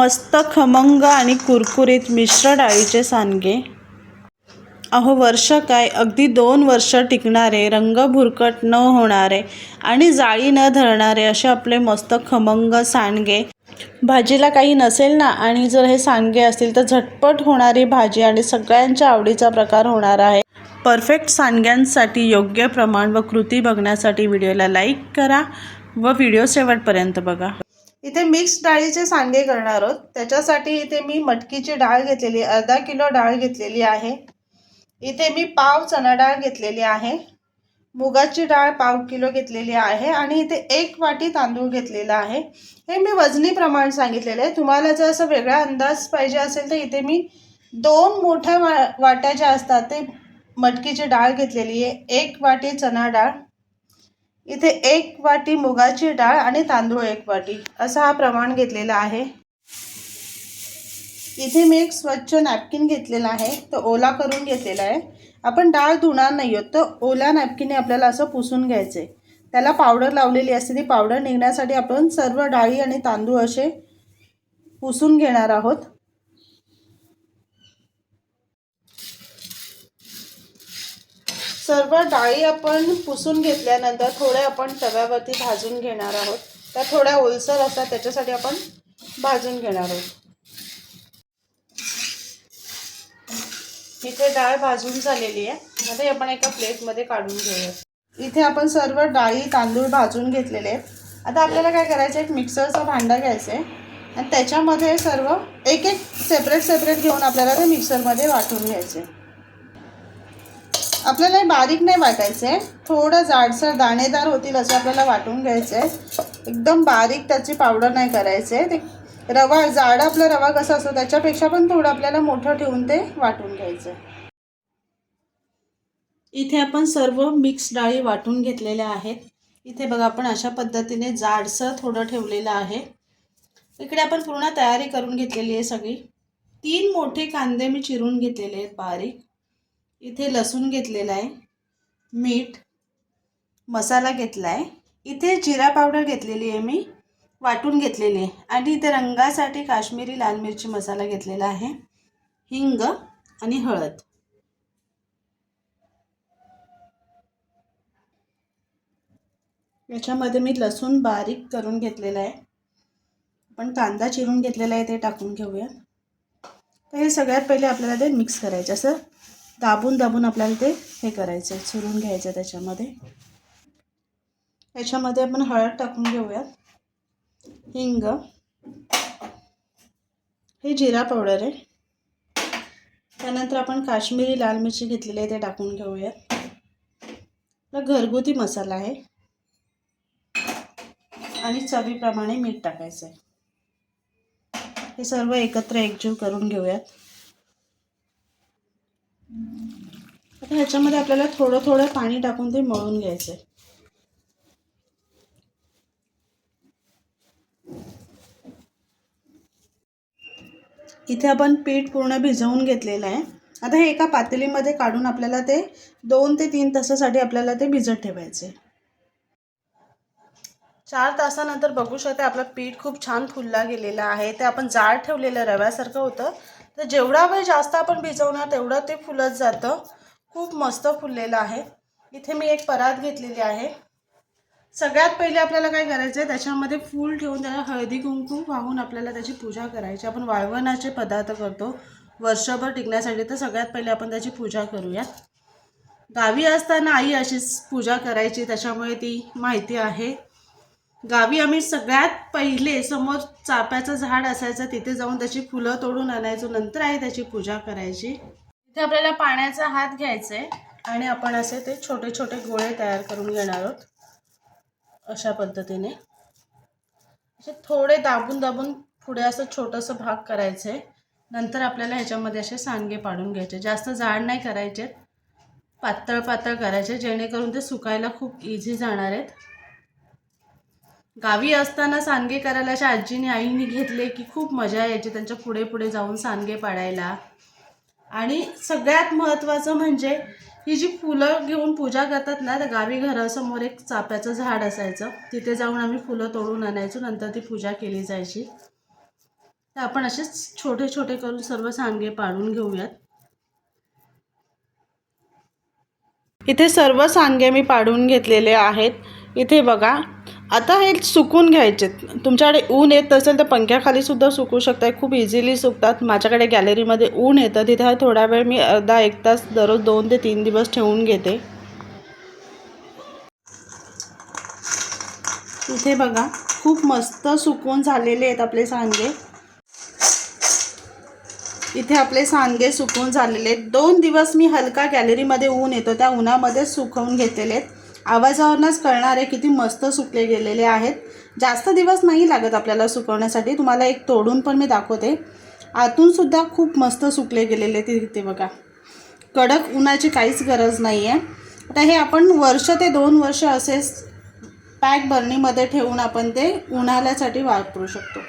मस्त खमंग आणि कुरकुरीत मिश्र डाळीचे सांडगे. अहो वर्ष काय? अगदी दोन वर्ष टिकणारे रंग भुरकट न होणारे आणि जाळी न धरणारे असे आपले मस्त खमंग सांडगे. भाजीला काही नसेल ना? आणि जर हे सांडगे असतील तर झटपट होणारी भाजी आणि सगळ्यांच्या आवडीचा प्रकार होणार आहे. परफेक्ट सांडग्यांसाठी योग्य प्रमाण व कृती बघण्यासाठी व्हिडिओला लाईक करा व व्हिडिओ शेवटपर्यंत बघा. इथे मिक्स डाळीचे सांडगे करणार आहोत. त्याच्यासाठी इथे मी मटकीची डाळ घेतलेली अर्धा किलो डाळ घेतलेली आहे. इथे मी पाव चणा डाळ घेतलेली आहे. मुगाची डाळ पाव किलो घेतलेली आहे आणि इथे एक वाटी तांदूळ घेतलेला आहे. हे मी वजनी प्रमाण सांगितलेलं आहे. तुम्हाला जर असं वेगळा अंदाज पाहिजे असेल तर इथे मी दोन मोठ्या वा वाट्या ज्या असतात ते मटकीची डाळ घेतलेली आहे. एक वाटी चणा डाळ. इथे एक वाटी मुगाची डाळ आणि तांदूळ एक वाटी असा हा प्रमाण घेतलेला आहे. इथे मी एक स्वच्छ नॅपकिन घेतलेला आहे तो ओला करून घेतलेला आहे. आपण डाळ धुणार नाही आहोत तर ओल्या नॅपकिनने आपल्याला असं पुसून घ्यायचं आहे त्याला पावडर लावलेली असते ती पावडर निघण्यासाठी आपण सर्व डाळी आणि तांदूळ असे पुसून घेणार आहोत. सर्व डाळी आपण पुसून घेतल्यानंतर थोड्या आपण तव्यावरती भाजून घेणार आहोत. त्या थोड्या ओलसर असतात त्याच्यासाठी आपण भाजून घेणार आहोत. इथे डाळ भाजून झालेली आहे. आता आपण एका प्लेटमध्ये काढून घेऊया. इथे आपण सर्व डाळी तांदूळ भाजून घेतलेले आहेत. आता आपल्याला काय करायचं एक मिक्सरचा भांडा घ्यायचं आहे. आणि त्याच्यामध्ये सर्व एक एक सेपरेट सेपरेट घेऊन आपल्याला ते मिक्सरमध्ये वाटून घ्यायचे. आपल्याला हे बारीक नाही वाटायचं आहे थोडं जाडसर दाणेदार होतील असं आपल्याला वाटून घ्यायचं आहे एकदम बारीक त्याची पावडर नाही करायचं आहे ते रवा जाड आपला रवा कसा असतो त्याच्यापेक्षा पण थोडं आपल्याला मोठं ठेवून ते वाटून घ्यायचं आहे इथे आपण सर्व मिक्स डाळी वाटून घेतलेल्या आहेत. इथे बघा आपण अशा पद्धतीने जाडसर थोडं ठेवलेलं आहे. इकडे आपण पूर्ण तयारी करून घेतलेली आहे सगळी. तीन मोठे कांदे मी चिरून घेतलेले आहेत बारीक. इथे लसूण घेतलेला आहे मीठ मसाला घेतला आहे. इथे जिरा पावडर घेतलेली आहे मी वाटून घेतलेली आहे. आणि इथे रंगासाठी काश्मीरी लाल मिरची मसाला घेतलेला आहे हिंग आणि हळद. याच्यामध्ये मी लसूण बारीक करून घेतलेला आहे. आपण कांदा चिरून घेतलेला आहे ते टाकून घेऊया. तर हे सगळ्यात पहिले आपल्याला ते मिक्स करायचं असं दाबून दाबून आपल्याला ते हे करायचं आहे चुरून घ्यायचं त्याच्यामध्ये. याच्यामध्ये आपण हळद टाकून घेऊयात. हिंग. हे जिरा पावडर आहे. त्यानंतर आपण काश्मीरी लाल मिरची घेतलेली आहे ते टाकून घेऊयात. घरगुती मसाला आहे. आणि चवीप्रमाणे मीठ टाकायचं आहे हे सर्व एकत्र एकजीव करून घेऊयात. आता ह्याच्यामध्ये आपल्याला थोडं थोडं पाणी टाकून ते मळून घ्यायचं आहे इथे आपण पीठ पूर्ण भिजवून घेतलेलं आहे. आता हे एका पातेलीमध्ये काढून आपल्याला ते दोन ते तीन तासासाठी आपल्याला ते भिजत ठेवायचे चार तासानंतर बघू शकते आपलं पीठ खूप छान फुलला गेलेलं आहे. ते आपण जाड ठेवलेलं रव्यासारखं होतं. तर जेवढा वेळ जास्त आपण भिजवणार तेवढं ते फुलत जातं. खूप मस्त फुललेलं आहे. इथे मी एक परात घेतलेली आहे. सगळ्यात पहिले आपल्याला काय करायचं आहे त्याच्यामध्ये फूल ठेवून त्याला हळदी कुंकू वाहून आपल्याला त्याची पूजा करायची. आपण वाळवणाचे पदार्थ करतो वर्षभर टिकण्यासाठी. तर सगळ्यात पहिले आपण त्याची पूजा करूयात गावी असताना आई अशीच पूजा करायची त्याच्यामुळे ती माहिती आहे. गावी आम्ही सगळ्यात पहिले समोर चाप्याचं झाड असायचं तिथे जाऊन त्याची फुलं तोडून आणायचो. नंतर आहे त्याची पूजा करायची. तिथे आपल्याला पाण्याचा हात घ्यायचा आहे आणि आपण असे ते छोटे छोटे गोळे तयार करून घेणार आहोत. अशा पद्धतीने. असे थोडे दाबून दाबून पुढे असं छोटंसं भाग करायचं आहे नंतर आपल्याला ह्याच्यामध्ये असे सांडगे पाडून घ्यायचे. जास्त जाड नाही करायचे. पातळ पातळ करायचे जेणेकरून ते सुकायला खूप इझी जाणार आहेत. गावी असताना सांडगे करायला अशा आजीने आईने घेतले की खूप मजा यायची त्यांच्या पुढे पुढे जाऊन सांडगे पाडायला. आणि सगळ्यात महत्त्वाचं म्हणजे ही जी फुलं घेऊन पूजा करतात ना तर गावी घरासमोर एक चाप्याचं झाड असायचं. तिथे जाऊन आम्ही फुलं तोडून आणायचो नंतर ती पूजा केली जायची. तर आपण असेच छोटे छोटे करून सर्व सांगे पाडून घेऊयात. इथे सर्व सांगे मी पाडून घेतलेले आहेत. इथे बघा. आता हे सुकून घ्यायचे. तुमच्याकडे ऊन येत असेल तर पंख्याखालीसुद्धा सुकू शकतात खूप इझिली सुकतात. माझ्याकडे गॅलरीमध्ये ऊन येतं. तिथे थोडा वेळ मी अर्धा एक तास दररोज दोन ते तीन दिवस ठेवून घेते. इथे बघा. खूप मस्त सुकून झालेले आहेत आपले सांगे. इथे आपले सांगे सुकून झालेले आहेत. दोन दिवस मी हलका गॅलरीमध्ये ऊन येतो. त्या उन्हामध्ये सुकवून घेतलेले आहेत. आवाजावरूनच कळणार आहे किती मस्त सुकले गेलेले आहेत. जास्त दिवस नाही लागत आपल्याला सुकवण्यासाठी. तुम्हाला एक तोडून पण मी दाखवते. आतूनसुद्धा खूप मस्त सुकले गेलेले आहेत इथे बघा. कडक उन्हाची काहीच गरज नाही आहे आता हे आपण वर्ष ते दोन वर्ष असेच पॅक बर्नीमध्ये ठेवून आपण ते उन्हाळ्यासाठी वापरू शकतो.